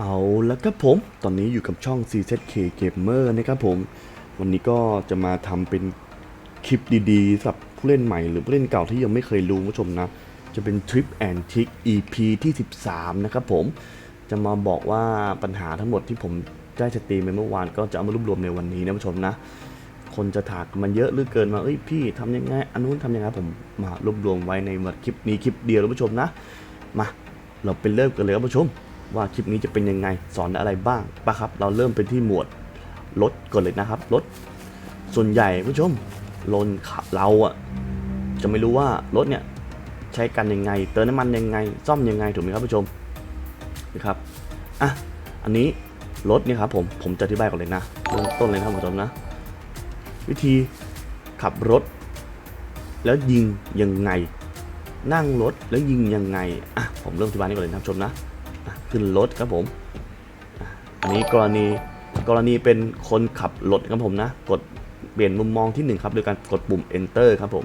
เอาแล้วครับผม ตอนนี้อยู่กับช่อง CZK Gamer นะครับผม วันนี้ก็จะมาทำเป็นคลิปดีๆสำหรับผู้เล่นใหม่หรือผู้เล่นเก่าที่ยังไม่เคยรู้ผู้ชมนะ จะเป็น Trip and Trick EP ที่ 13 นะครับผม จะมาบอกว่าปัญหาทั้งหมดที่ผมได้สตรีมไปเมื่อวานก็จะเอามารวบรวมในวันนี้นะผู้ชมนะ คนจะถากมันเยอะเหลือเกินมา เอ้ยพี่ทำยังไง อันนู้นทำยังไงผมมารวบรวมไว้ในวันคลิปนี้คลิปเดียวนะผู้ชมนะ มาเราไปเริ่มกันเลยครับผู้ชม ว่าคลิปนี้จะเป็นยังไงสอนอะไรบ้างปะครับ เราเริ่มเป็นที่หมวดรถก่อนเลยนะครับรถส่วนใหญ่ผู้ชมลนขับเราอะจะไม่รู้ว่ารถเนี่ยใช้กันยังไง เติมน้ำมันยังไง ซ่อมยังไงถูกไหมครับผู้ชมนะครับอะอันนี้รถเนี่ยครับผมผมจะอธิบายก่อนเลยนะเริ่มต้นเลยนะครับผู้ชมนะ วิธีขับรถ แล้วยิงยังไง นั่งรถแล้วยิงยังไงอะผมเริ่มอธิบายนี้ก่อนเลยนะครับชมนะ ขึ้นรถครับผม อันนี้กรณีกรณีเป็นคนขับรถครับผมนะ กดเปลี่ยนมุมมองที่หนึ่งครับโดยการกดปุ่ม enter ครับผม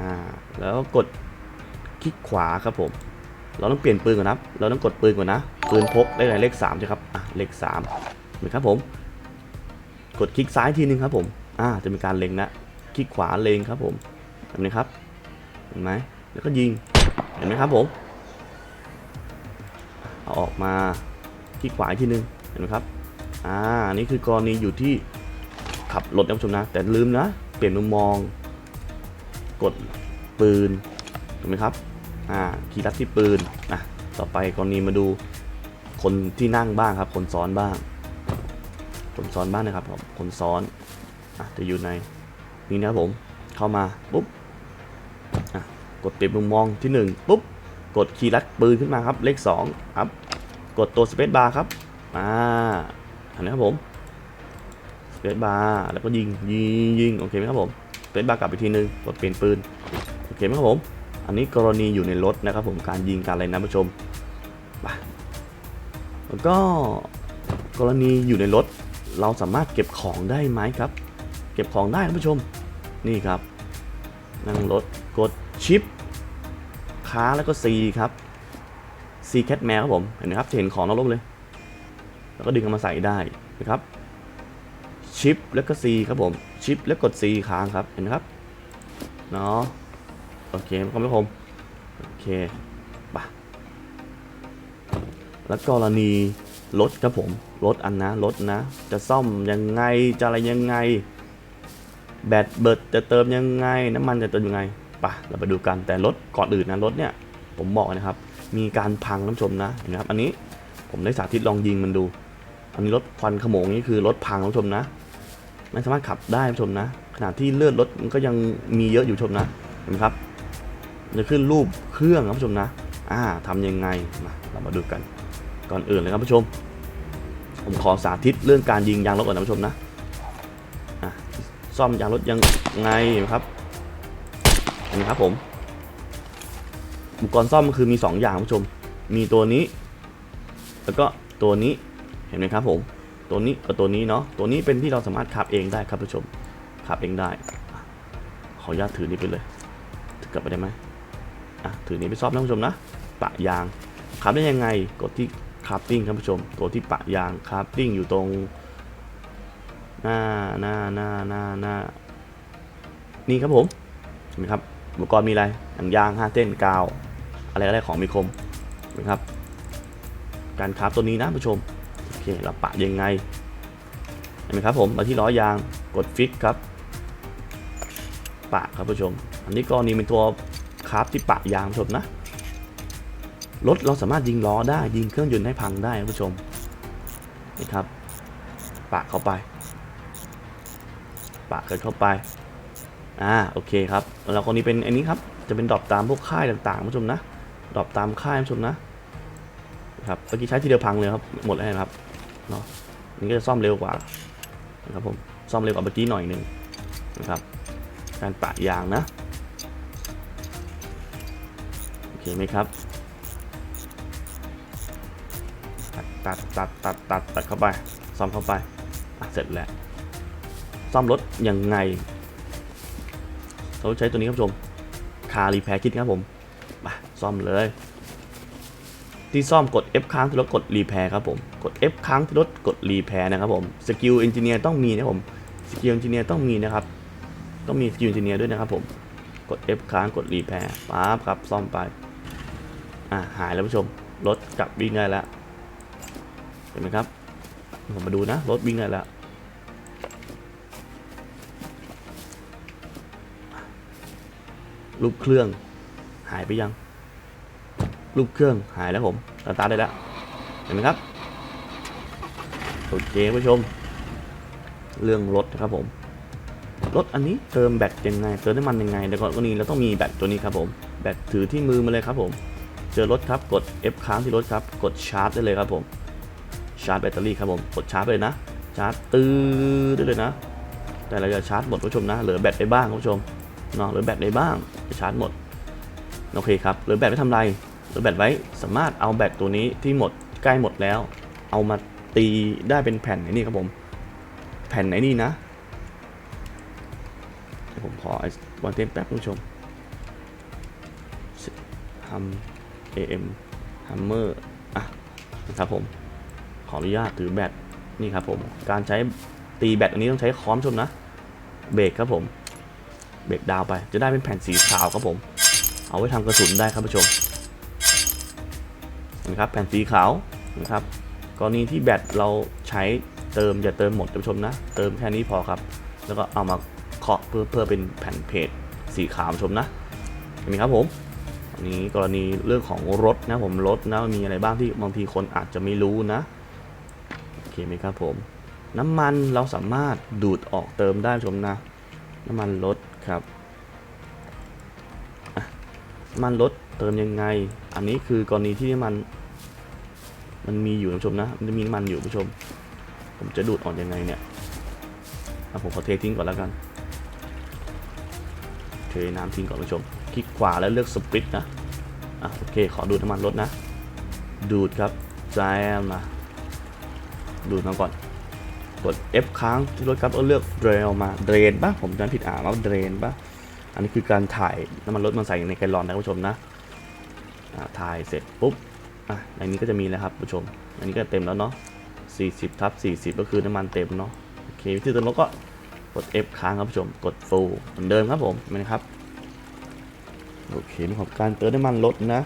อ่า แล้วกดคลิกขวาครับผม เราต้องเปลี่ยนปืนก่อนนะครับ เราต้องกดปืนก่อนนะ ปืนพกเลขอะไรเลข3ใช่ครับ อะ เลข3นะครับผม กดคลิกซ้ายทีนึงครับผม อ่า จะมีการเล็งนะ คลิกขวาเล็งครับผมแบบนี้ครับ เห็นไหมแล้วก็ยิง เห็นไหมครับผม เอาออกมาคลิกขวาอีกทีนึงเห็นไหมครับอ่านี่คือกรณีอยู่ที่ขับรถนะผู้ชมนะ แต่ลืมนะ เปลี่ยนมุมมอง กดปืนถูกไหมครับอ่าคีย์ลัดที่ปืนอะต่อไปกรณีมาดูคนที่นั่งบ้างครับ คนซ้อนบ้าง คนซ้อนบ้างนะครับผมคนซ้อนอะจะอยู่ในนี่นะครับผมเข้ามาปุ๊บอะกดเปลี่ยนมุมมองที่1ปุ๊บ กดคีย์ลัดปืนขึ้นมาครับ เลข2ครับ กดตัวสเปซบาร์ครับ อ่าอันนี้ครับผมสเปซบาร์แล้วก็ยิงยิงยิงโอเคไหมครับผมสเปซบาร์กลับไปทีนึงกดเปลี่ยนปืนโอเคไหมครับผม อันนี้กรณีอยู่ในรถนะครับ ผมการยิงการอะไรนะผู้ชมไปแล้วก็กรณีอยู่ในรถ เราสามารถเก็บของได้ไหมครับ เก็บของได้ครับผู้ชม นี่ครับ นั่งรถกดชิป ค้าแล้วก็ C ครับ C cat แมวครับผมเห็นไหมครับเห็นของนอกรถเลย แล้วก็ดึงเอามาใส่ได้นะครับชิปแล้วก็ C ครับผมชิปแล้วกด C ค้างครับเห็นไหมครับเนาะโอเคครับผมโอเคปะแล้วกรณีรถครับผมรถอันนะรถนะ จะซ่อมยังไงจะอะไรยังไง แบตเบิดจะเติมยังไง น้ำมันจะเติมยังไง ปะเราไปดูกันแต่รถก่อนอื่นนะรถเนี่ยผมบอกนะครับ มีการพังน้ำชมนะเห็นไหมครับ อันนี้ผมได้สาธิตลองยิงมันดู อันนี้รถควันขโมงนี่คือรถพังน้ำชมนะ ไม่สามารถขับได้น้ำชมนะ ขณะที่เลือดรถมันก็ยังมีเยอะอยู่ชมนะเห็นไหมครับจะขึ้นรูปเครื่องครับผู้ชมนะอ่าทำยังไงมาเรามาดูกัน ก่อนอื่นเลยครับผู้ชม ผมขอสาธิตเรื่องการยิงยางรถก่อนนะผู้ชมนะอะซ่อมยางรถยังไงครับ นไหมครับผม อุปกรณ์ซ่อมก็คือมี 2 อย่างผู้ชม มีตัวนี้ แล้วก็ตัวนี้เห็นไหมครับผม ตัวนี้กับตัวนี้เนาะตัวนี้เป็นที่เราสามารถขับเองได้ครับผู้ชมขับเองได้ ขออนุญาตถือนี้ไปเลยถือกลับไปได้ไหมอะถือนี้ไปซ่อมนะผู้ชมนะปะยางขับได้ยังไงกดที่คาร์ปิ้งครับผู้ชม ตัวที่ปะยางคาร์ปิ้งอยู่ตรง หน้าหน้าหน้าหน้าหน้านี่ครับผมเห็นไหมครับ อุปกรณ์มีอะไรหนังยางห้าเส้นกาว อะไรก็ได้ของมีคมเห็นไหมครับ การคราฟตัวนี้นะผู้ชมโอเคเราปะยังไงเห็นไหมครับผมมาที่ล้อยางกดฟิกครับ ปะครับผู้ชม อันนี้กรณีเป็นตัวคราฟที่ปะยางผู้ชมนะรถเราสามารถยิงล้อได้ยิงเครื่องยนต์ให้พังได้ผู้ชมนี่ครับ ปะเข้าไป ปะกันเข้าไป อ่าโอเคครับแล้วคนนี้เป็นอันนี้ครับจะเป็นดรอปตามพวกค่ายต่างๆผู้ชมนะดรอปตามค่ายผู้ชมนะครับเมื่อกี้ใช้ทีเดียวพังเลยครับหมดแล้วนะครับเนาะนี่ก็จะซ่อมเร็วกว่านะครับผมซ่อมเร็วกว่าเมื่อกี้หน่อยหนึ่งนะครับการปะยางนะโอเคไหมครับตัดตัดตัดตัดตัดตัดเข้าไปซ่อมเข้าไปอะเสร็จแล้วซ่อมรถยังไง เราใช้ตัวนี้ครับผู้ชมคารีแพร์คิดครับผมมาซ่อมเลย ที่ซ่อมกด F ค้างที่รถกดรีแพร์ครับผมกด F ค้างที่รถกดรีแพร์นะครับผมสกิลเอนจิเนียร์ต้องมีนะผมสกิลเอนจิเนียร์ต้องมีนะครับต้องมีสกิลเอนจิเนียร์ด้วยนะครับผมกด F ค้างกดรีแพร์ปั๊บครับซ่อมไปอ่าหายแล้วผู้ชมรถกลับวิ่งได้แล้วเห็นไหมครับผมมาดูนะรถวิ่งได้แล้ว รูปเครื่อง หายไปยัง รูปเครื่องหายแล้วผมสตาร์ทได้แล้ว เห็นไหมครับ โอเคผู้ชม เรื่องรถนะครับผม รถอันนี้เติมแบตยังไง เติมน้ำมันยังไงเดี๋ยวก่อนวันนี้เราต้องมีแบตตัวนี้ครับผม แบตถือที่มือมาเลยครับผม เจอรถครับ กด F ค้างที่รถครับ กดชาร์จได้เลยครับผม ชาร์จแบตเตอรี่ครับผม กดชาร์จไปเลยนะ ชาร์จตื้อได้เลยนะ แต่เราจะชาร์จหมดผู้ชมนะ เหลือแบตได้บ้างผู้ชม เนาะหลือแบตได้บ้างจะชาร์จหมดโอเคครับหลือแบตไว้ทำไรหลือแบตไว้สามารถเอาแบตตัวนี้ที่หมดใกล้หมดแล้ว เอามาตีได้เป็นแผ่นไอ้นี่ครับผม แผ่นไหนนี่นะผมขอไอ้วันเต็มแป๊บคุณผู้ชมฮัม AM Hammer อะนะครับผม ขออนุญาตถือแบตนี่ครับผม การใช้ตีแบตอันนี้ต้องใช้ค้อมชมนะ เบรกครับผม เบรกดาวไป จะได้เป็นแผ่นสีขาวครับผม เอาไว้ทำกระสุนได้ครับผู้ชมนะครับแผ่นสีขาวนะครับกรณีที่แบตเราใช้เติมอย่าเติมหมดท่านผู้ชมนะ เติมแค่นี้พอครับ แล้วก็เอามาเคาะเพื่อเพื่อเป็นแผ่นเพจสีขาวผู้ชมนะเห็นไหมครับผมอันนี้กรณีเรื่องของรถนะผมรถนะมีอะไรบ้างที่บางทีคนอาจจะไม่รู้นะโอเคไหมครับผม น้ำมันเราสามารถดูดออกเติมได้ผู้ชมนะ น้ำมันรถ ครับมันรถเติมยังไง อันนี้คือกรณีที่น้ำมัน มันมีอยู่นะผู้ชมนะ มันจะมีน้ำมันอยู่ผู้ชม ผมจะดูดออกยังไงเนี่ยผมขอเททิ้งก่อนแล้วกัน เทน้ำทิ้งก่อนผู้ชม คลิกขวาแล้วเลือกสปริตนะอะโอเค ขอดูดน้ำมันรถนะ ดูดครับแจมมาดูดมาก่อน กด F ค้างที่รถครับก็เลือกเดรนมาเดรนปะผมจำผิดอ่านว่าเดรนปะอันนี้คือการถ่ายน้ำมันรถมาใส่ในแกลลอนนะผู้ชมนะถ่ายเสร็จปุ๊บอะในนี้ก็จะมีแล้วครับผู้ชม อันนี้ก็เต็มแล้วเนาะ40ทับ40 ก็คือน้ำมันเต็มเนาะโอเควิธีเติมรถก็กด F ค้างครับผู้ชม กด full เหมือนเดิมครับผมเห็นไหมครับโอเคเรื่องของการเติมน้ำมันรถนะ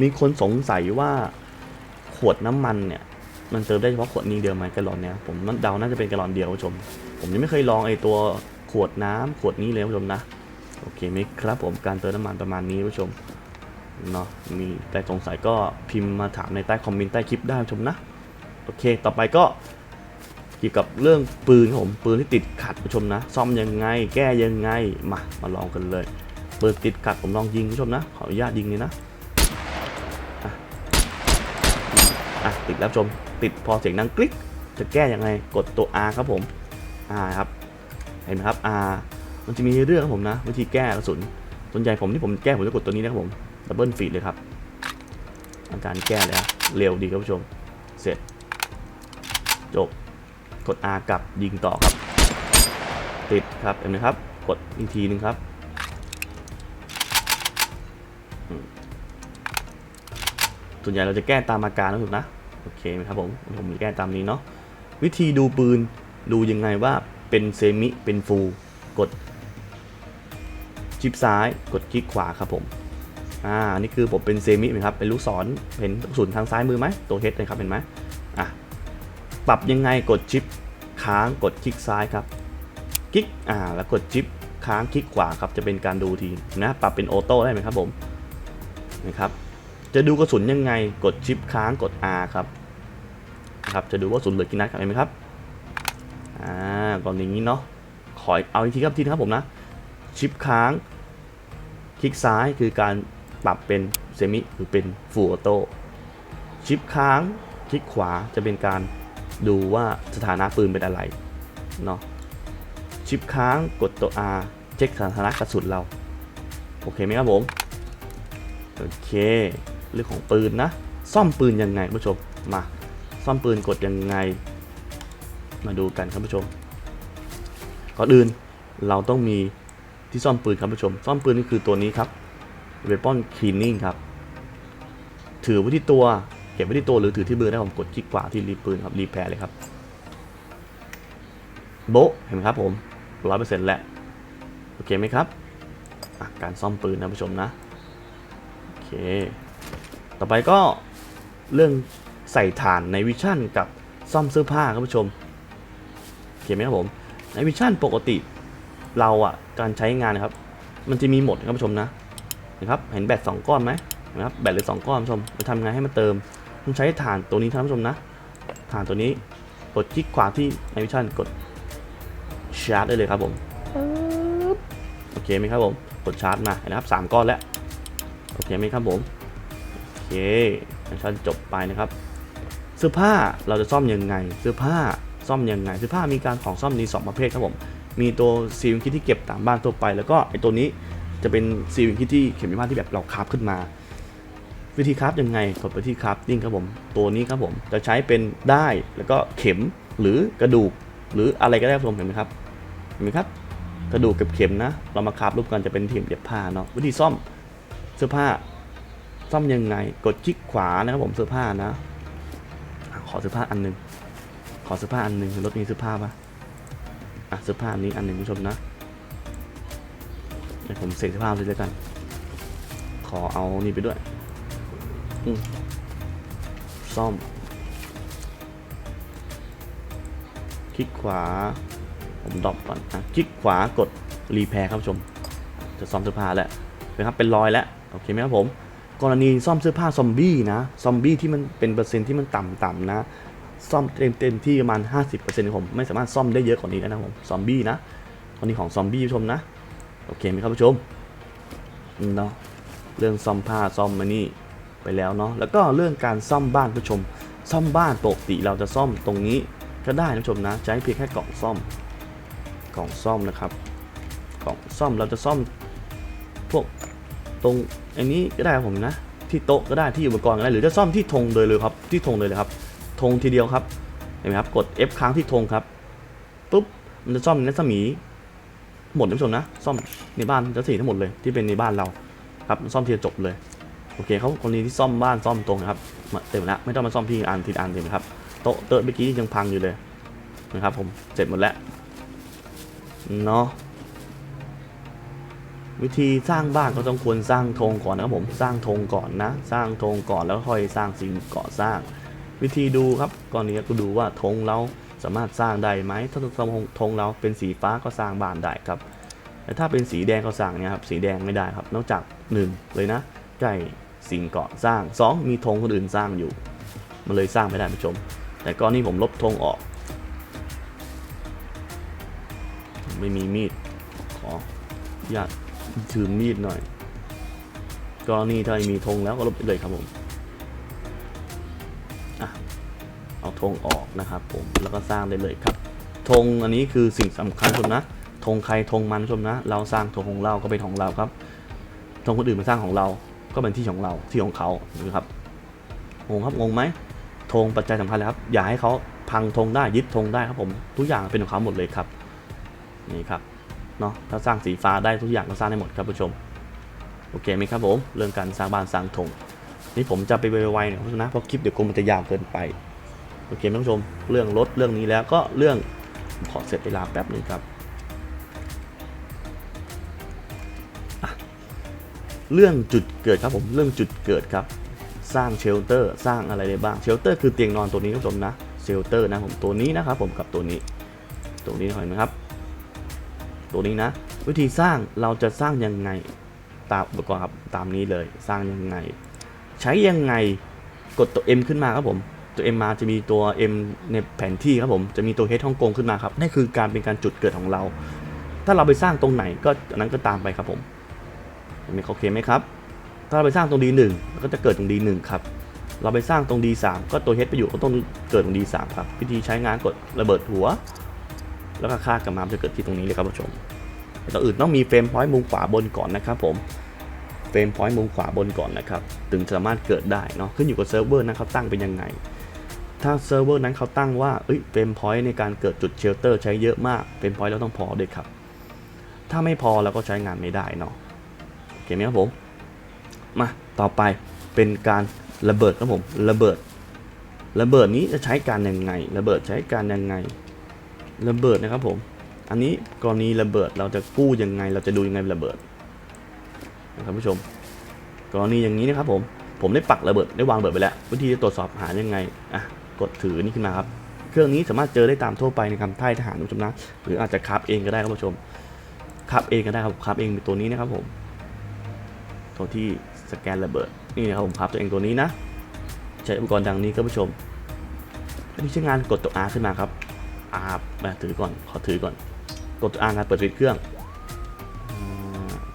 มีคนสงสัยว่าขวดน้ำมันเนี่ย มันเติมได้เฉพาะขวดนี้เดียวไหมแกลลอนเนี่ยผมมันเดาน่าจะเป็นแกลลอนเดียวคุณผู้ชม ผมยังไม่เคยลองไอตัวขวดน้ำขวดนี้เลยคุณผู้ชมนะโอเคไหมครับผมการเติมน้ำมันประมาณนี้คุณผู้ชมเนาะมีแต่สงสัยก็พิมพ์มาถามในใต้คอมเมนต์ใต้คลิปได้คุณผู้ชมนะโอเค ต่อไปก็เกี่ยวกับเรื่องปืนผมปืนที่ติดขัดคุณผู้ชมนะ ซ่อมยังไง แก้ยังไงมามาลองกันเลยปืนติดขัดผมลองยิงคุณผู้ชมนะขออนุญาตยิงเลยนะ อะติดแล้วชม ติดพอเสียงดังกริ๊กจะแก้ยังไงกดตัว R ครับผม R ครับ เห็นไหมครับ R มันจะมีเรื่องครับผมนะ วิธีแก้กระสุนส่วนใหญ่ผมที่ผมแก้ผมจะกดตัวนี้นะครับผมดับเบิลฟีดเลยครับอาการแก้เลยครับเร็วดีครับผู้ชม เสร็จ จบ กด R กลับยิงต่อครับ ติดครับเห็นไหมครับ กดอีกทีหนึงครับส่วนใหญ่เราจะแก้ตามอาการนะถูกนะ โอเคไหมครับผมผมแก้ตามนี้เนาะวิธีดูปืนดูยังไงว่าเป็นเซมิเป็นฟูกดชิปซ้ายกดคลิกขวาครับผมอ่านี่คือผมเป็นเซมิไหมครับเป็นลูกศรเห็นกระสุนทางซ้ายมือไหมตัวเฮดเลยครับเห็นไหมอะปรับยังไงกดชิปค้างกดคลิกซ้ายครับคลิกอ่าแล้วกดชิปค้างคลิกขวาครับจะเป็นการดูทีนะปรับเป็นออโต้ได้ไหมครับผมนะครับ จะดูกระสุนยังไงกดชิปค้างกด R ครับครับจะดูว่าสุนเหลือกี่นัดครับเห็นไหมครับอ่าก่อนอย่างนี้เนาะขอเอาอีกทีครับทีนะครับผมนะชิปค้างคลิกซ้ายคือการปรับเป็นเซมิหรือเป็นฟูออโต้ชิปค้างคลิกขวาจะเป็นการดูว่าสถานะปืนเป็นอะไรเนาะชิปค้างกดตัว R เช็คสถานะกระสุนเรา โอเคไหมครับผม โอเค เรื่องของปืนนะ ซ่อมปืนยังไงผู้ชมมา ซ่อมปืนกดยังไง มาดูกันครับผู้ชมก่อนอื่นเราต้องมีที่ซ่อมปืนครับผู้ชม ซ่อมปืนนี่คือตัวนี้ครับ Weapon Cleaning ครับ ถือไว้ที่ตัวเก็บไว้ที่ตัวหรือถือที่มือได้ผมกดคลิกขวาที่รีปืนครับรีแพร์เลยครับโบเห็นไหมครับผมร้อยเปอร์เซ็นต์แล้วโอเคไหมครับการซ่อมปืนนะผู้ชมนะ โอเค ต่อไปก็เรื่องใส่ฐานในวิชั่นกับซ่อมเสื้อผ้าครับผู้ชมโอเคไหมครับผมในวิชั่นปกติเราอะการใช้งานนะครับ มันจะมีโหมดนะครับผู้ชมนะนะครับเห็นแบตสองก้อนไหมนะครับแบตหรือสองก้อนผู้ชมจะทำไงให้มันเติมต้องใช้ฐานตัวนี้ท่านผู้ชมนะฐานตัวนี้กดคลิกขวาที่ในวิชั่นกดชาร์จได้เลยครับผมปึ๊บโอเคไหมครับผมกดชาร์จมาเห็นะครับสามก้อนแล้วโอเคไหมครับผม โอเคชั่นจบไปนะครับเสื้อผ้าเราจะซ่อมยังไงเสื้อผ้าซ่อมยังไงเสื้อผ้ามีการของซ่อมมีสองประเภทครับผมมีตัวซีลคิดที่เก็บตามบ้านทั่วไป แล้วก็ไอตัวนี้จะเป็นซีลคิดที่เข็มพิพาทที่แบบเราคราฟขึ้นมา วิธีคราฟยังไงกดไปที่คราฟติ้งครับผมตัวนี้ครับผมจะใช้เป็นได้แล้วก็เข็มหรือกระดูก หรืออะไรก็ได้ครับผมเห็นไหมครับเห็นไหมครับกระดูกกับเข็มนะ เรามาคราฟรูปกันจะเป็นเข็มเย็บผ้าเนาะวิธีซ่อมเสื้อผ้า ซ่อมยังไง กดคลิกขวานะครับผมเสื้อผ้านะ ขอเสื้อผ้าอันหนึ่งขอเสื้อผ้าอันหนึ่งรถมีเสื้อผ้าปะอะเสื้อผ้านี้อันหนึ่งผู้ชมนะเดี๋ยวผมเสกเสื้อผ้าเลยแล้วกัน ขอเอานี่ไปด้วยอืซ่อม คลิกขวา ผมดรอปก่อนนะคลิกขวากดรีแพร์ครับผู้ชม จะซ่อมเสื้อผ้าแล้วนะครับเป็นรอยแล้ว โอเคไหมครับผม กรณีซ่อมเสื้อผ้าซอมบี้นะ ซอมบี้ที่มันเป็นเปอร์เซ็นต์ที่มันต่ำๆนะ ซ่อมเต็มเต็มที่ประมาณ 50%ผมไม่สามารถซ่อมได้เยอะกว่านี้แล้วนะผม ซอมบี้นะกรณีของซอมบี้ผู้ชมนะ โอเคไหมครับผู้ชมเนาะ เรื่องซ่อมผ้าซ่อมมานี่ไปแล้วเนาะ แล้วก็เรื่องการซ่อมบ้านผู้ชม ซ่อมบ้านปกติเราจะซ่อมตรงนี้ก็ได้นะผู้ชมนะ ใช้เพียงแค่กล่องซ่อม กล่องซ่อมนะครับ กล่องซ่อมเราจะซ่อมพวก ตรงอันนี้ก็ได้ผมนะ ที่โต๊ะก็ได้ที่อุปกรณ์ก็ได้หรือจะซ่อมที่ธงเลยเลยครับที่ธงเลยเลยครับธงทีเดียวครับเห็นไหมครับกด F ค้างที่ธงครับปุ๊บมันจะซ่อมในรัศมีหมดนะผู้ชมนะซ่อมในบ้านรัศมีทั้งหมดเลยที่เป็นในบ้านเราครับซ่อมทีจบเลยโอเคเขากรณีที่ซ่อมบ้านซ่อมตรงนะครับเต็มแล้วไม่ต้องมาซ่อมที่อันทีอันเต็มครับโต๊ะเต๊ะเมื่อกี้ยังพังอยู่เลยนะครับผมเสร็จหมดแล้วเนาะ วิธีสร้างบ้านก็ต้องควรสร้างธงก่อนนะครับผมสร้างธงก่อนนะ สร้างธงก่อนแล้วค่อยสร้างสิ่งก่อสร้าง วิธีดูครับก่อนนี้ก็ดูว่าธงเราสามารถสร้างได้ไหมถ้าธงธงเราเป็นสีฟ้าก็สร้างบ้านได้ครับแต่ถ้าเป็นสีแดงก็สร้างเนี่ยครับสีแดงไม่ได้ครับ นอกจากหนึ่งเลยนะใกล้สิ่งก่อสร้างสองมีธงคนอื่นสร้างอยู่ มันเลยสร้างไม่ได้ผู้ชม แต่ก้อนนี้ผมลบธงออก ไม่มีมีดขออนุญาต ถือมีดหน่อยกรณีถ้ามีธงแล้วก็ลบไปเลยครับผมอะเอาธงออกนะครับผมแล้วก็สร้างได้เลยครับธงอันนี้คือสิ่งสำคัญชมนะธงใครธงมันชมนะ เราสร้างธงของเราก็เป็นของเราครับธงคนอื่นมาสร้างของเราก็เป็นที่ของเราที่ของเขานะครับงงครับงงไหมธงปัจจัยสำคัญเลยครับ อย่าให้เขาพังธงได้ยึดธงได้ครับผม ทุกอย่างเป็นของเขาหมดเลยครับ นี่ครับ เนาะถ้าสร้างสีฟ้าได้ทุกอย่างก็สร้างได้หมดครับผู้ชม โอเคไหมครับผม เรื่องการสร้างบ้านสร้างธงนี่ผมจะไปไวๆหน่อยนะเพราะคลิปเดี๋ยวคงมันจะยาวเกินไปโอเคท่านผู้ชม เรื่องรถเรื่องนี้แล้วก็เรื่องขอเสร็จเวลาแป๊บหนึงครับเรื่องจุดเกิดครับผมเรื่องจุดเกิดครับ สร้างเชลเตอร์สร้างอะไรได้บ้างเชลเตอร์คือเตียงนอนตัวนี้ครับผู้ชมนะเชลเตอร์นะผมตัวนี้นะครับผมกับตัวนี้ ตัวนี้เห็นไหมครับ ตัวนี้นะ วิธีสร้างเราจะสร้างยังไงตามอุปกรณ์ครับตามนี้เลยสร้างยังไง ใช้ยังไงกดตัว M ขึ้นมาครับผมตัว M มาจะมีตัว M ในแผนที่ครับผมจะมีตัว H ฮ่องกงขึ้นมาครับนั่นคือการเป็นการจุดเกิดของเรา ถ้าเราไปสร้างตรงไหนก็อันนั้นก็ตามไปครับผมเห็นไหมโอเคไหมครับ ถ้าเราไปสร้างตรง D1 ก็จะเกิดตรง D1 ครับเราไปสร้างตรง D3 ก็ตัว H ไปอยู่ก็ต้องเกิดตรง D3 ครับวิธีใช้งานกดระเบิดหัว แล้วก็ค่ากลับมาจะเกิดที่ตรงนี้เลยครับผู้ชมแต่ต่อนอื่นต้องมีเฟรมพอยต์มุมขวาบนก่อนนะครับผมเฟรมพอยต์มุมขวาบนก่อนนะครับถึงสามารถเกิดได้เนาะขึ้นอยู่กับเซิร์ฟเวอร์นั้นเขาตั้งเป็นยังไง ถ้าเซิร์ฟเวอร์นั้นเขาตั้งว่าเอ้ยเฟรมพอยต์ในการเกิดจุดเชลเตอร์ใช้เยอะมากเฟรมพอยต์เราต้องพอด้วยครับ ถ้าไม่พอเราก็ใช้งานไม่ได้เนาะโอเคไหมครับผมมาต่อไปเป็นการระเบิดครับผมระเบิด ระเบิดนี้จะใช้การยังไง ระเบิดใช้การยังไง ระเบิดนะครับผม อันนี้กรณีระเบิดเราจะกู้ยังไง เราจะดูยังไงระเบิดนะครับผู้ชม กรณีอย่างนี้นะครับผม ผมได้ปักระเบิดได้วางระเบิดไปแล้ว วิธีจะตรวจสอบหายังไง อะ กดถือนี่ขึ้นมาครับ เครื่องนี้สามารถเจอได้ตามทั่วไปในคำท่ายทหารผู้ชมนะ หรืออาจจะคับเองก็ได้ครับผู้ชมคับเองก็ได้ครับคับเองเป็นตัวนี้นะครับผมตัวที่สแกนระเบิด นี่นะครับผมคับตัวเองตัวนี้นะ ใช้อุปกรณ์ดังนี้ครับผู้ชมวิธีใช้งานกดตัว R ขึ้นมาครับ R มาถือก่อน ขอถือก่อน กดตัว R งานเปิดปิดเครื่องอ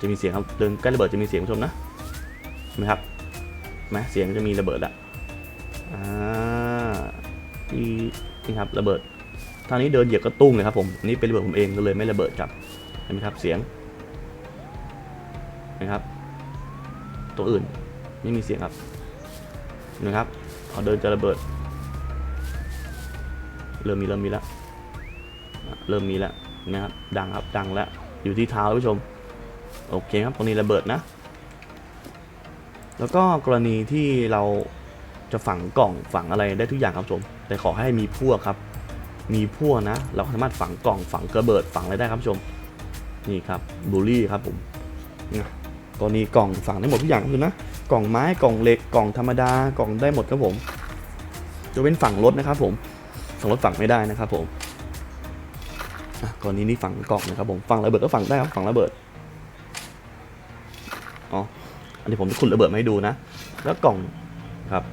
จะมีเสียงครับเดินใกล้ระเบิดจะมีเสียงผู้ชมนะเห็นไหมครับไหมเสียงจะมีระเบิดละอ่าที่นี่ครับระเบิดทางนี้เดินเหยียบกระตุ้งเลยครับผมอันนี้เป็นระเบิดผมเองก็เลยไม่ระเบิดครับเห็นไหมครับเสียงเห็นะครับ ตัวอื่นไม่มีเสียงครับเห็นะครับพอเดินจะระเบิดเริ่มมีเริ่มมีแล้ว เริ่มมีแล้วนะครับดังครับดังแล้วอยู่ที่เท้าท่านผู้ชม โอเคครับตรงนี้ระเบิดนะ แล้วก็กรณีที่เราจะฝังกล่องฝังอะไรได้ทุกอย่างครับผมแต่ขอให้มีพวกครับ มีพวกนะ เราสามารถฝังกล่องฝังกระเบิดฝังอะไรได้ครับผู้ชม นี่ครับบูลลี่ครับผมนะกรณีกล่องฝังได้หมดทุกอย่างครับคุณนะกล่องไม้กล่องเหล็กกล่องธรรมดากล่องได้หมดครับผมจะเป็นฝั่งรถนะครับผมฝั่งรถฝั่งไม่ได้นะครับผม กรณีนี้ฝังกล่องนะครับผมฝังระเบิดก็ฝังได้ครับฝังระเบิดอ๋ออันนี้ผมจะขุดระเบิดมาให้ดูนะ แล้วกล่องครับ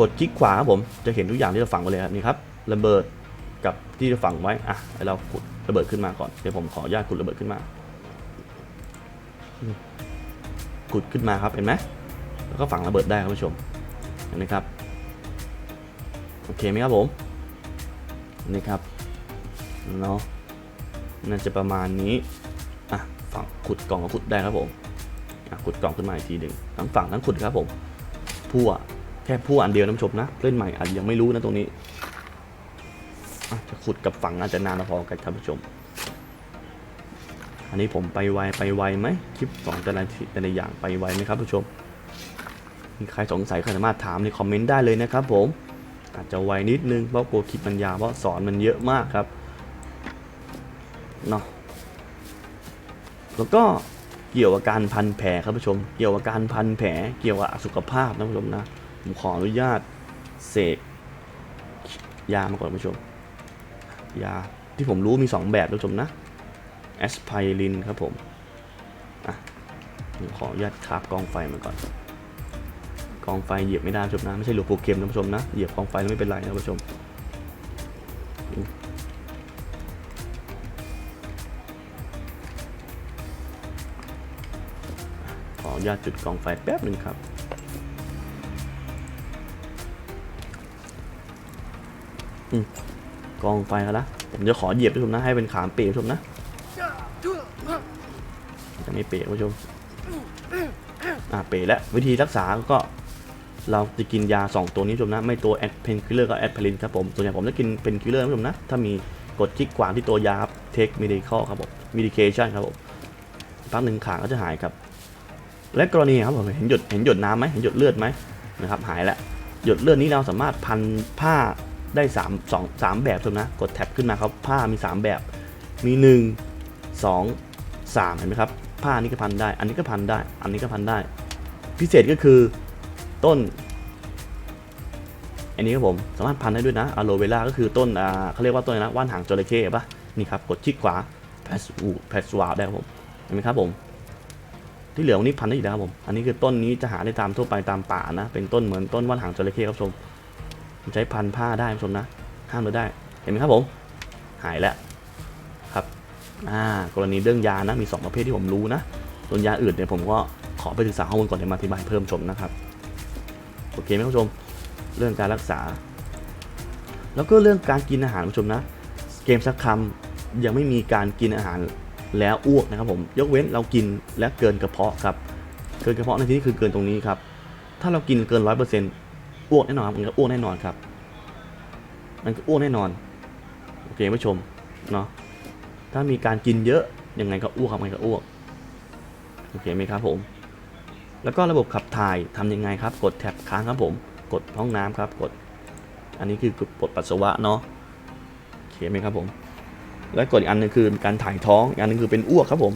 กดคลิกขวาครับผมจะเห็นทุกอย่างที่เราฝังไว้เลยครับนี่ครับระเบิดกับที่เราฝังไว้อะให้เราขุดระเบิดขึ้นมาก่อนเดี๋ยวผมขออนุญาตขุดระเบิดขึ้นมาขุดขึ้นมาครับเห็นไหมแล้วก็ฝังระเบิดได้ครับผู้ชมเห็นไหมครับโอเคไหมครับผมนี่ครับ เนาะน่าจะประมาณนี้อะฝั่งขุดกล่องก็ขุดได้ครับผมอะขุดกล่องขึ้นมาอีกทีหนึ่งทั้งฝั่งทั้งขุดครับผมพั่วแค่พั่วอันเดียวนะผู้ชมนะเล่นใหม่อาจยังไม่รู้นะตรงนี้อะจะขุดกับฝั่งอาจจะนานพอกันครับผู้ชม อันนี้ผมไปไวไปไวไหมคลิปสองแต่ละแต่ละอย่างไปไวไหมครับผู้ชมมีใครสงสัยใครสามารถถามในคอมเมนต์ได้เลยนะครับผมอาจจะไวนิดนึงเพราะกลัวคลิปมันยาวเพราะสอนมันเยอะมากครับ เนาะแล้วก็เกี่ยวกับการพันแผลครับผู้ชม เกี่ยวกับการพันแผล เกี่ยวกับสุขภาพนะผู้ชมนะ ผมขออนุญาตเสกยามาก่อนผู้ชม ยาที่ผมรู้มี 2 แบบนะผู้ชมนะ แอสไพรินครับผม อะผมขออนุญาตคาบกองไฟมาก่อน กองไฟเหยียบไม่ได้ผู้ชมนะ ไม่ใช่หลวงปู่เข็มนะผู้ชมนะ เหยียบกองไฟแล้วไม่เป็นไรนะผู้ชม ญาตจุดกองไฟแป๊บหนึ่งครับอืมกองไฟแล้วนะผมจะขอเหยียบผู้ชมนะให้เป็นขามเปียกผู้ชมนะจะไม่เปียกผู้ชมอ่าเปียกแล้ววิธีรักษาก็เราจะกินยา 2 ตัวนี้ชมนะ ไม่ตัวแอดเพนคิลเลอร์ก็แอดพลินครับผมส่วนใหญ่ผมจะกินเป็นคิลเลอร์ผู้ชมนะ ถ้ามีกดคลิกขวางที่ตัวยาครับเทคมิดิคอลครับผมมิดิเคชันครับผมพักหนึ่งขาก็จะหายครับ และกรณีครับผมเห็นหยดเห็นหยดน้ำไหมเห็นหยดเลือดไหมนะครับหายแล้วหยดเลือดนี้เราสามารถพันผ้าได้3 2 3แบบผู้ชมนะกดแท็บขึ้นมาครับผ้ามี 3 แบบมี 1 2 3 เห็นไหมครับผ้านี้ก็พันได้ อันนี้ก็พันได้ อันนี้ก็พันได้ พิเศษก็คือต้น อันนี้ครับผมสามารถพันได้ด้วยนะอะโลเวล่าก็คือต้นอ่าเขาเรียกว่าต้นนะว่านหางจระเข้ปะนี่ครับกดคลิกขวาแพสวูแพสวาได้ครับผมเห็นไหมครับผม ที่เหลือวันนี้พันได้อีกแล้วครับผม อันนี้คือต้นนี้จะหาได้ตามทั่วไปตามป่านะ เป็นต้นเหมือนต้นว่านหางจระเข้ครับชมใช้พันผ้าได้ครับชมนะ ห้ามเลยได้ เห็นไหมครับผม หายแล้วครับอ่ากรณีเรื่องยานะ มีสองประเภทที่ผมรู้นะ ส่วนยาอื่นเนี่ยผมก็ขอไปศึกษาข้อมูลก่อนเดี๋ยวมาอธิบายเพิ่มชมนะครับ โอเคไหมคุณผู้ชม เรื่องการรักษา แล้วก็เรื่องการกินอาหารคุณผู้ชมนะ เกมสักคำยังไม่มีการกินอาหาร แล้วอ้วกนะครับผมยกเว้นเรากินและเกินกระเพาะครับเกินกระเพาะในที่นี้คือเกินตรงนี้ครับถ้าเรากินเกินร้อยเปอร์เซ็นต์อ้วกแน่นอนมันก็อ้วกแน่นอนครับมันก็อ้วกแน่นอนโอเคผู้ชมเนาะถ้ามีการกินเยอะยังไงก็อ้วกครับยังไงก็อ้วกโอเคไหมครับผม แล้วก็ระบบขับถ่ายทำยังไงครับ กดแท็บค้างครับผม กดห้องน้ำครับ กด อันนี้คือกดปัสสาวะเนาะโอเคไหมครับผม แล้วกดอีกอันหนึงคือการถ่ายท้องอีกอันหนึงคือเป็นอ้วกครับผม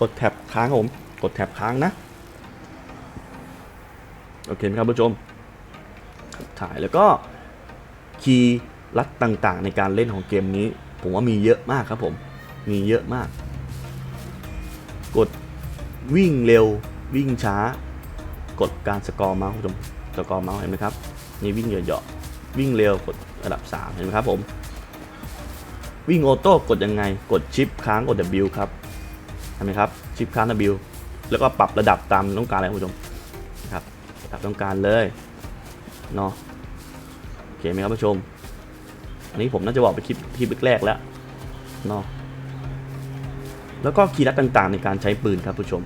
กดแท็บค้างครับผม กดแท็บค้างนะ โอเคไหมครับผู้ชม ถ่ายแล้วก็คีย์ลัดต่างๆ ในการเล่นของเกมนี้ ผมว่ามีเยอะมากครับผม มีเยอะมาก กดวิ่งเร็ววิ่งช้า กดการสกอร์เมาส์ผู้ชม สกอร์เมาส์เห็นไหมครับ นี่วิ่งเหยาะๆวิ่งเร็วกดระดับ 3 เห็นไหมครับผม วิ่งออโต้กดยังไง กดชิปค้างกด W ครับเห็นไหมครับชิปค้าง W แล้วก็ปรับระดับตามต้องการเลยคุณผู้ชมครับระดับต้องการเลยเนาะโอเคไหมครับผู้ชม อันนี้ผมน่าจะบอกไปคลิปคลิปแรกแล้วเนาะแล้วก็คีย์ลัดต่างๆ ในการใช้ปืนครับผู้ชม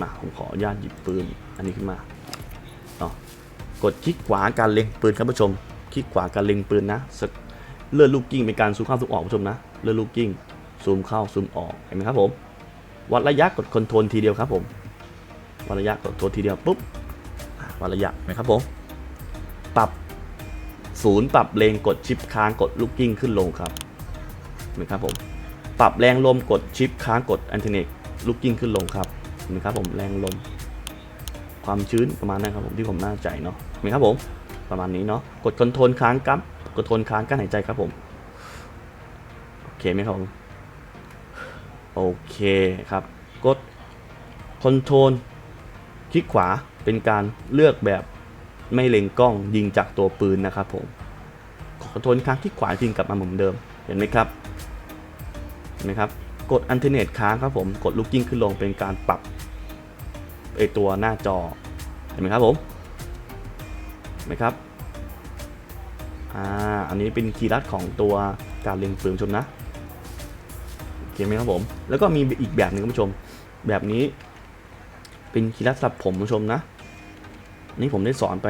มาผมขออนุญาตหยิบปืนอันนี้ขึ้นมาเนาะกดคลิกขวาการเล็งปืนครับผู้ชม คลิกขวาการเล็งปืนนะ เลื่อนลูกกิ้งเป็นการซูมเข้าซูมออกผู้ชมนะ เลื่อนลูกกิ้งซูมเข้าซูมออกเห็นไหมครับผม วัดระยะกดคอนโทรลทีเดียวครับผม วัดระยะกดคอนโทรลทีเดียวปุ๊บ วัดระยะไหมครับผม ปรับศูนย์ปรับเลงกดชิปค้างกดลูกกิ้งขึ้นลงครับเห็นไหมครับผม ปรับแรงลมกดชิปค้างกดอันเทเน็ตลูกกิ้งขึ้นลงครับเห็นไหมครับผมแรงลม ความชื้นประมาณนั้นครับผมที่ผมน่าใจเนาะเห็นไหมครับผมประมาณนี้เนาะกดคอนโทรลค้างครับ กดคอนค้างกั้นหายใจครับผม โอเคไหมครับโอเคครับ กดคอนโทรลคลิกขวาเป็นการเลือกแบบไม่เล็งกล้องยิงจากตัวปืนนะครับผมคอนโทรลค้างคลิกขวายิงกลับมาเหมือนเดิมเห็นไหมครับเห็นไหมครับ กดอันเทอร์เน็ตค้างครับผมกดลูกกิ้งขึ้นลงเป็นการปรับไอตัวหน้าจอเห็นไหมครับผมเห็นไหมครับ อ่าอันนี้เป็นคีย์ลัดของตัวการเล็งปืนผู้ชมนะโอเคไหมครับผม แล้วก็มีอีกแบบหนึงคุณผู้ชม แบบนี้ เป็นคีย์ลัดสำหรับผมผู้ชมนะ นี่ผมได้สอนไป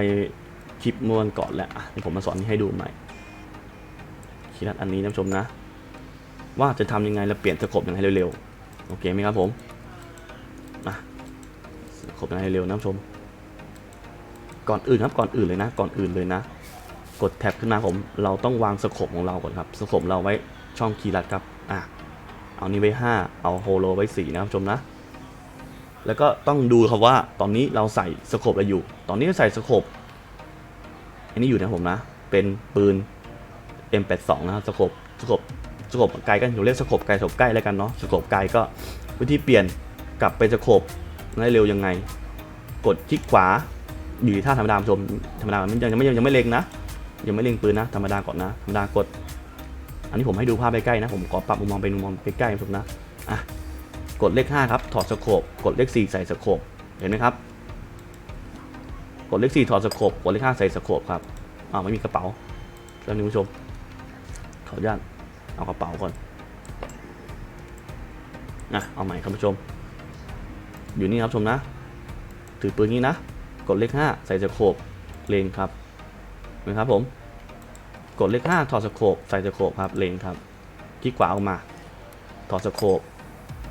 คลิปเมื่อวันก่อนแล้วอะนี่ผมมาสอนให้ดูใหม่คีย์ลัดอันนี้นะผู้ชมนะ ว่าจะทำยังไงแล้วเปลี่ยนสโคปยังไงเร็วๆโอเคไหมครับผมมาสโคปยังไงเร็วนะผู้ชม ก่อนอื่นครับก่อนอื่นเลยนะ ก่อนอื่นเลยนะ กดแท็บขึ้นมาผม เราต้องวางสโคปของเราก่อนครับสโคปเราไว้ช่องคีย์ลัดครับอะเอานี้ไว้ 5 เอาโฮโลไว้ 4 นะครับผู้ชมนะ แล้วก็ต้องดูครับว่าตอนนี้เราใส่สโคปอะไรอยู่ ตอนนี้ใส่สโคปอันนี้อยู่นะผมนะ เป็นปืน M82 นะครับสโคปสโคปสโคปไกลกันอยู่เรียกสโคปไกลสโคปใกล้แล้วกันเนาะสโคปไกลก็วิธีเปลี่ยนกลับไปสโคปได้เร็วยังไง กดคลิกขวาอยู่ที่ท่าธรรมดาชมธรรมดามันยังไม่ยังไม่เล็งนะ ยังไม่เล็งปืนนะธรรมดาก่อนนะธรรมดากด อันนี้ผมให้ดูภาพใกล้ๆนะ ผมขอปรับมุมมองเป็นมุมมองใกล้ๆผู้ชมนะอะกดเลข 5 ครับ ถอดสโคปกดเลข 4 ใส่สโคปเห็นไหมครับ กดเลข 4 ถอดสโคปกดเลข 5 ใส่สโคปครับอ้าวไม่มีกระเป๋าแล้วนี่ผู้ชมขออนุญาตเอากระเป๋าก่อนนะเอาใหม่ครับผู้ชม อยู่นี่ครับผู้ชมนะ ถือปืนนี้นะ กดเลข 5 ใส่สโคปเลงครับ นไหมครับผม กดเลข5ถอดสโคปใส่สโคปครับเลงครับคลิกขวาออกมา ถอดสโคป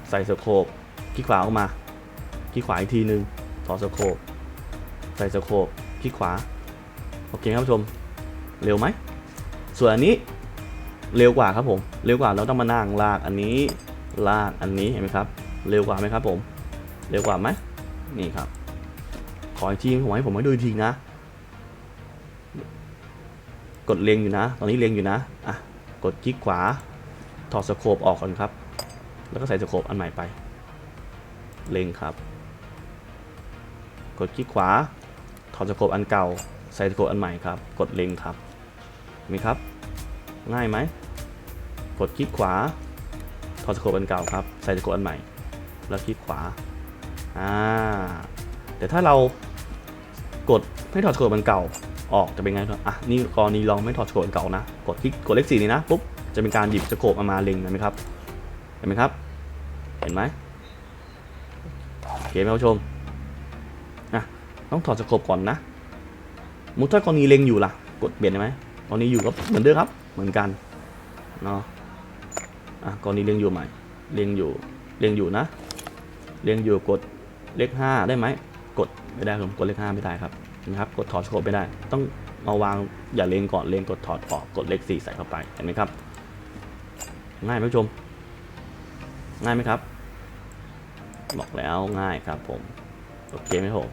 ใส่สโคปคลิกขวาออกมาคลิกขวาอีกทีนึงถอดสโคปใส่สโคปคลิกขวาโอเคครับผู้ชมเร็วไหมส่วนอันนี้เร็วกว่าครับผม เร็วกว่าเราต้องมานั่งลากอันนี้ลากอันนี้เห็นไหมครับ เร็วกว่าไหมครับผม เร็วกว่าไหมนี่ครับ ขออีกทีผมให้ผมให้ดูอีกทีนะ กดเล็งอยู่นะ ตอนนี้เล็งอยู่นะอะกดคลิกขวา ถอดสโคปออกก่อนครับ แล้วก็ใส่สโคปอันใหม่ไป เล็งครับ กดคลิกขวา ถอดสโคปอันเก่า ใส่สโคปอันใหม่ครับ กดเล็งครับมีครับ ง่ายไหม กดคลิกขวา ถอดสโคปอันเก่าครับ ใส่สโคปอันใหม่ แล้วคลิกขวา อ่า แต่ถ้าเรากดไม่ถอดสโคปอันเก่า ออกจะเป็นไงครับอะนี่กรณีลองไม่ถอดสโคปอันเก่านะ กดคลิกกดเลขสี่นี่นะปุ๊บจะเป็นการหยิบสโคปเอามาเล็งเห็นไหมครับ เห็นไหมครับ เห็นไหมโอเคไหมผู้ชมอะต้องถอดสโคปก่อนนะมุดถ้ากรณีเล็งอยู่ล่ะ กดเปลี่ยนได้ไหมตอนนี้อยู่ก็เหมือนเดิมครับ เหมือนกันเนาะอะกรณีเล็งอยู่ใหม่เล็งอยู่เล็งอยู่นะเล็งอยู่กดเลขห้าได้ไหมกดไม่ได้ผมกดเลขห้าไม่ได้ครับ นะครับกดถอดสโคปไม่ได้ ต้องมาวางอย่าเลงก่อนเลงกดถอดออกกดเลขสี่ใส่เข้าไปเห็นไหมครับ ง่ายไหมชม ง่ายไหมครับ บอกแล้วง่ายครับผมโอเคไหมผม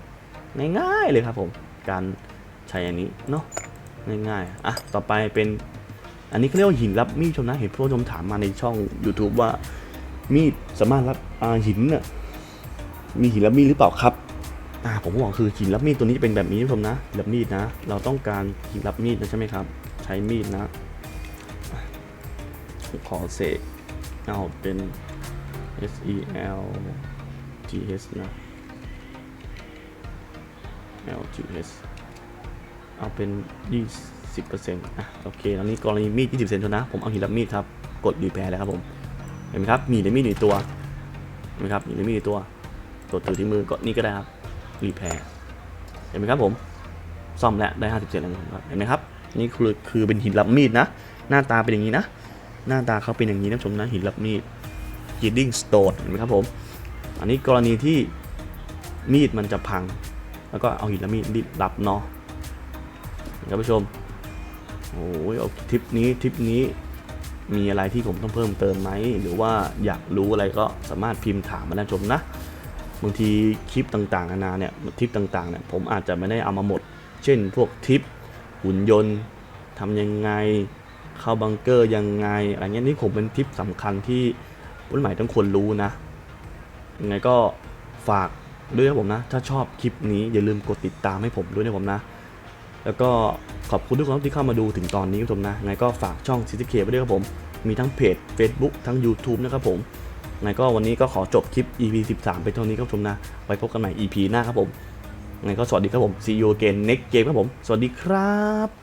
ง่ายๆเลยครับผมการใช้อันนี้เนาะง่ายๆอะต่อไปเป็นอันนี้เขาเรียกว่าหินรับมีดชมนะเห็นผู้ชมถามมาในช่อง YouTube ว่ามีดสามารถรับหินน่ะมีหินรับมีดหรือเปล่าครับ อ่าผมบอกคือหินรับมีดตัวนี้จะเป็นแบบนี้ผมนะรับมีดนะ เราต้องการหินรับมีดนะใช่ไหมครับ ใช้มีดนะ ขอเสกเอาเป็น S E L G S นะ L G S เอาเป็น 20%อะโอเคแล้วนี้กรณีมีด 20%เท่านะ ผมเอาหินรับมีดครับ กดรีแพร์เลยครับผม เห็นไหมครับ มีในมีดในตัวเห็นไหมครับมีในมีดในตัวตัวถือที่มือก็นี่ก็ได้ครับ รีแพร์เห็นไหมครับผม ซ่อมแล้วได้50%แล้วครับเห็นไหมครับ นี่คือคือเป็นหินรับมีดนะ หน้าตาเป็นอย่างนี้นะ หน้าตาเขาเป็นอย่างนี้นะผู้ชมนะหินรับมีด healing stone เห็นไหมครับผม อันนี้กรณีที่มีดมันจะพัง แล้วก็เอาหินและมีดรับเนาะท่านผู้ชมโอ้ยเอาทริปนี้ทริปนี้มีอะไรที่ผมต้องเพิ่มเติมไหม หรือว่าอยากรู้อะไรก็สามารถพิมพ์ถามมาได้ชมนะ บางทีคลิปต่างๆนานาเนี่ยทิปต่างๆเนี่ยผมอาจจะไม่ได้เอามาหมด เช่น พวกทิปหุ่นยนต์ทำยังไงเข้าบังเกอร์ยังไงอะไรเงี้ยนี่ผมเป็นทิปสำคัญที่ผู้ใหม่ต้องควรรู้นะยังไงก็ฝากด้วยนะผมนะ ถ้าชอบคลิปนี้อย่าลืมกดติดตามให้ผมด้วยนะผมนะ แล้วก็ขอบคุณทุกคนที่เข้ามาดูถึงตอนนี้ครับผมนะยังไงก็ฝากช่อง c c k ไว้ด้วยครับผม มีทั้งเพจ Facebook ทั้ง YouTube นะครับผม นะก็วันนี้ก็ขอจบคลิป EP 13 ไปเท่านี้ครับผมนะ ไว้พบกันใหม่ EP หน้าครับผมยังไงก็สวัสดีครับผม See you again next game ครับผม สวัสดีครับ